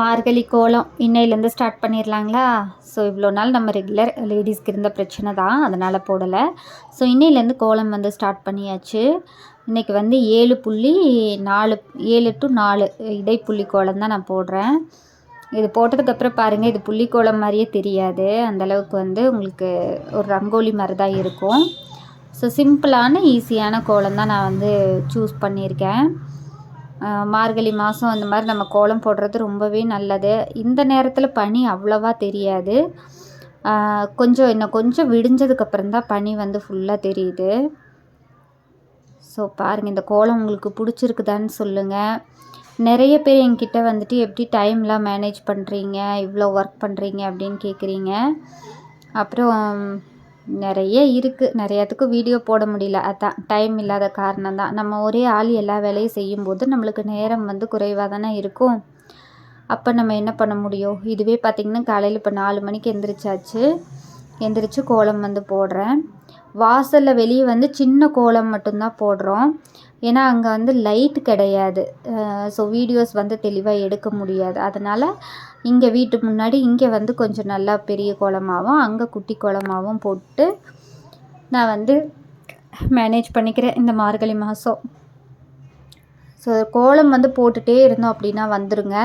மார்கழி கோலம் இன்னையிலேருந்து start பண்ணிடலாங்களா? So இவ்வளோ நாள் நம்ம ரெகுலர் லேடிஸ்க்கு இருந்த பிரச்சனை தான். அதனால் போடலை. ஸோ இன்னையிலேருந்து கோலம் வந்து ஸ்டார்ட் பண்ணியாச்சு. இன்றைக்கி வந்து ஏழு புள்ளி நாலு ஏழு டு நாலு இடைப்புள்ளி கோலம் தான் நான் போடுறேன். இது போட்டதுக்கப்புறம் பாருங்கள் இது புள்ளி கோலம் மாதிரியே தெரியாது. அந்தளவுக்கு வந்து உங்களுக்கு ஒரு ரங்கோலி மாதிரி தான் இருக்கும். ஸோ சிம்பிளான ஈஸியான கோலம் தான் நான் வந்து சூஸ் பண்ணியிருக்கேன். மார்கழி மாதம் அந்த மாதிரி நம்ம கோலம் போடுறது ரொம்பவே நல்லது. இந்த நேரத்தில் பனி அவ்வளோவா தெரியாது. கொஞ்சம் இன்னும் கொஞ்சம் விடிஞ்சதுக்கப்புறம் தான் பனி வந்து ஃபுல்லாக தெரியுது. ஸோ பாருங்கள் இந்த கோலம் உங்களுக்கு பிடிச்சிருக்குதான்னு சொல்லுங்கள் நிறைய பேர் என்கிட்ட வந்துட்டு எப்படி டைம்லாம் மேனேஜ் பண்ணுறீங்க இவ்வளோ ஒர்க் பண்ணுறீங்க அப்படின்னு கேட்குறீங்க அப்புறம் நிறைய இருக்குது நிறையாத்துக்கும் வீடியோ போட முடியல. அதான் டைம் இல்லாத காரணம் தான். நம்ம ஒரே ஆள் எல்லா வேலையும் செய்யும்போது நம்மளுக்கு நேரம் வந்து குறைவாக தானே இருக்கும். அப்போ நம்ம என்ன பண்ண முடியும்? இதுவே பார்த்திங்கன்னா காலையில் இப்போ நாலு மணிக்கு எந்திரிச்சாச்சு. எந்திரிச்சு கோலம் வந்து போடுறேன். வாசலில் வெளியே வந்து சின்ன கோலம் மட்டும்தான் போடுறோம். ஏன்னா அங்கே வந்து லைட் கிடையாது. ஸோ வீடியோஸ் வந்து தெளிவாக எடுக்க முடியாது. அதனால் இங்கே வீட்டு முன்னாடி இங்கே வந்து கொஞ்சம் நல்லா பெரிய கோலமாகவும் அங்கே குட்டி கோலமாகவும் போட்டு நான் வந்து மேனேஜ் பண்ணிக்கிறேன் இந்த மார்கழி மாதம் ஸோ கோலம் வந்து போட்டுகிட்டே இருந்தோம் அப்படின்னா வந்துடுங்க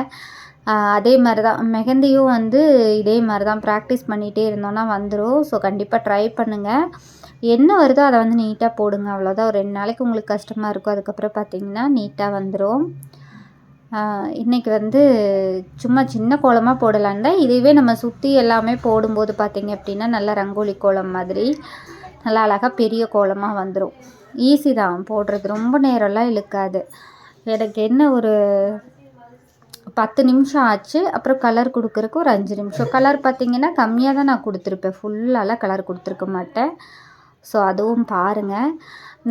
அதே மாதிரி தான் மெஹந்தியும் வந்து இதே மாதிரி தான் ப்ராக்டிஸ் பண்ணிகிட்டே இருந்தோன்னா வந்துடும் ஸோ கண்டிப்பாக ட்ரை பண்ணுங்கள் என்ன வருதோ அதை வந்து நீட்டாக போடுங்க அவ்வளோதான் ஒரு ரெண்டு நாளைக்கு உங்களுக்கு கஷ்டமாக இருக்கும். அதுக்கப்புறம் பார்த்திங்கன்னா நீட்டாக வந்துடும் இன்றைக்கி வந்து சும்மா சின்ன கோலமாக போடலான் தான். இதுவே நம்ம சுற்றி எல்லாமே போடும்போது பார்த்திங்க அப்படின்னா நல்லா ரங்கோலி கோலம் மாதிரி நல்லா அழகாக பெரிய கோலமாக வந்துடும் ஈஸி தான். போடுறது ரொம்ப நேரம்லாம் இழுக்காது. எனக்கு என்ன ஒரு பத்து நிமிஷம் ஆச்சு. அப்புறம் கலர் கொடுக்குறக்கு ஒரு அஞ்சு நிமிஷம். கலர் பார்த்திங்கன்னா கம்மியாக தான் நான் கொடுத்துருப்பேன். ஃபுல்லாலாம் கலர் கொடுத்துருக்க மாட்டேன். ஸோ அதுவும் பாருங்கள்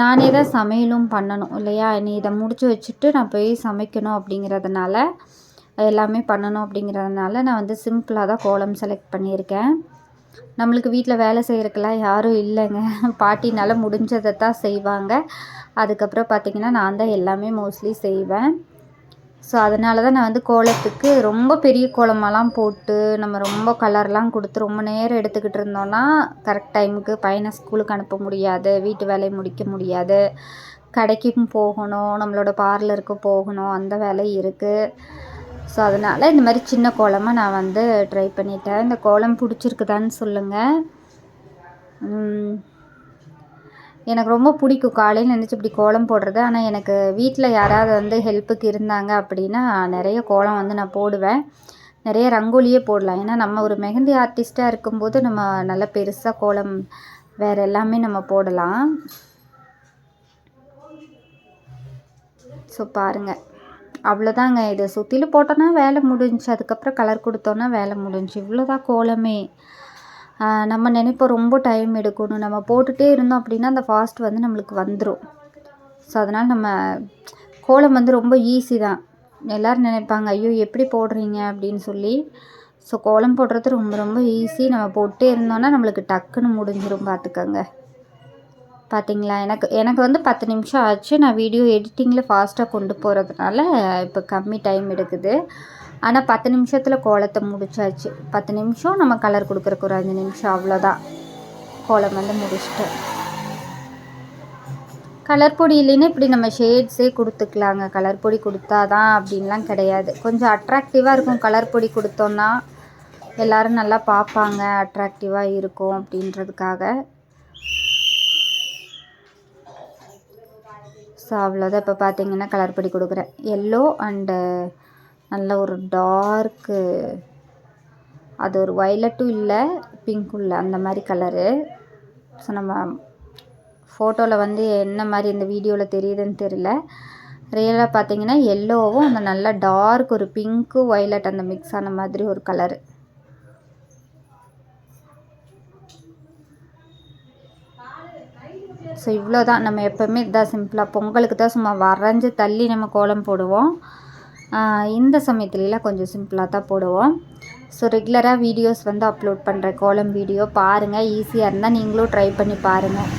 நானே தான் சமையலும் பண்ணணும் இல்லையா? நீ இதை முடிச்சு வச்சுட்டு நான் போய் சமைக்கணும் அப்படிங்கிறதுனால எல்லாமே பண்ணணும் அப்படிங்கிறதுனால நான் வந்து சிம்பிளாக தான் கோலம் செலக்ட் பண்ணியிருக்கேன். நம்மளுக்கு வீட்டில் வேலை செய்கிறக்கெல்லாம் யாரும் இல்லைங்க. பாட்டினால் முடிஞ்சதை தான் செய்வாங்க. அதுக்கப்புறம் பார்த்திங்கன்னா நான் தான் எல்லாமே மோஸ்ட்லி செய்வேன். ஸோ அதனால தான் நான் வந்து கோலத்துக்கு ரொம்ப பெரிய கோலமெல்லாம் போட்டு நம்ம ரொம்ப கலர்லாம் கொடுத்து ரொம்ப நேரம் எடுத்துக்கிட்டு இருந்தோன்னா கரெக்ட் டைமுக்கு பையனை ஸ்கூலுக்கு அனுப்ப முடியாது வீட்டு வேலையை முடிக்க முடியாது. கடைக்கும் போகணும் நம்மளோட பார்லருக்கு போகணும் அந்த வேலை இருக்குது ஸோ அதனால் இந்த மாதிரி சின்ன கோலமாக நான் வந்து ட்ரை பண்ணிட்டேன். இந்த கோலம் பிடிச்சிருக்குதான்னு சொல்லுங்கள் எனக்கு ரொம்ப பிடிக்கும். காலையில் நினச்சி இப்படி கோலம் போடுறது. ஆனால் எனக்கு வீட்டில் யாராவது வந்து ஹெல்ப்புக்கு இருந்தாங்க அப்படின்னா நிறைய கோலம் வந்து நான் போடுவேன். நிறைய ரங்கோலியே போடலாம். ஏன்னா நம்ம ஒரு மெஹந்தி ஆர்டிஸ்ட்டாக இருக்கும்போது நம்ம நல்ல பெருசாக கோலம் வேறு எல்லாமே நம்ம போடலாம். ஸோ பாருங்கள் அவ்வளோதாங்க இதை சுற்றிலும் போட்டோன்னா வேலை முடிஞ்சு அதுக்கப்புறம் கலர் கொடுத்தோன்னா வேலை முடிஞ்சு. இவ்வளோதான் கோலமே. நம்ம நினைப்போம் ரொம்ப டைம் எடுக்கணும். நம்ம போட்டுகிட்டே இருந்தோம் அப்படின்னா அந்த ஃபாஸ்ட் வந்து நம்மளுக்கு வந்துடும் ஸோ அதனால் நம்ம கோலம் வந்து ரொம்ப ஈஸி தான். எல்லோரும் நினைப்பாங்க ஐயோ எப்படி போடுறீங்க? அப்படின்னு சொல்லி. ஸோ கோலம் போடுறது ரொம்ப ரொம்ப ஈஸி நம்ம போட்டே இருந்தோன்னா நம்மளுக்கு டக்குன்னு முடிஞ்சிடும் பார்த்துக்கோங்க. பார்த்தீங்களா எனக்கு எனக்கு வந்து பத்து நிமிஷம் ஆச்சு. நான் வீடியோ எடிட்டிங்கில் ஃபாஸ்ட்டாக கொண்டு போகிறதுனால இப்போ கம்மி டைம் எடுக்குது. ஆனால் பத்து நிமிஷத்தில் கோலத்தை முடிச்சாச்சு. பத்து நிமிஷம் நம்ம கலர் கொடுக்குறக்கு ஒரு அஞ்சு நிமிஷம் அவ்வளோதான் கோலம் வந்து முடிச்சிட்டு. கலர் பொடி இல்லைன்னா இப்படி நம்ம ஷேட்ஸே கொடுத்துக்கலாங்க. கலர் பொடி கொடுத்தா தான் அப்படின்லாம் கிடையாது. கொஞ்சம் அட்ராக்டிவாக இருக்கும். கலர் பொடி கொடுத்தோன்னா எல்லோரும் நல்லா பார்ப்பாங்க. அட்ராக்டிவாக இருக்கும் அப்படின்றதுக்காக. ஸோ அவ்வளோதான் இப்போ பார்த்தீங்கன்னா கலர் பொடி கொடுக்குறேன். எல்லோ அண்டு நல்ல ஒரு டார்க்கு. அது ஒரு வயலட்டும் இல்லை பிங்க்கும் இல்லை அந்த மாதிரி கலரு. ஸோ நம்ம ஃபோட்டோவில் வந்து என்ன மாதிரி இந்த வீடியோவில் தெரியுதுன்னு தெரியல. ரியலாக பார்த்தீங்கன்னா எல்லோவும் அந்த நல்ல டார்க் ஒரு பிங்க்கு ஒய்லட் அந்த மிக்ஸ் ஆன மாதிரி ஒரு கலரு ஸோ இவ்வளோ தான் நம்ம எப்போவுமே இதான் சிம்பிளாக பொங்கலுக்கு தான் சும்மா வரைஞ்சி தள்ளி நம்ம கோலம் போடுவோம். இந்த சமயத்துலலாம் கொஞ்சம் சிம்பிளாக தான் போடுவோம். ஸோ ரெகுலராக வீடியோஸ் வந்து அப்லோட் பண்ணுற கோலம் வீடியோ பாருங்கள் ஈஸியாக இருந்தால் நீங்களும் ட்ரை பண்ணி பாருங்கள்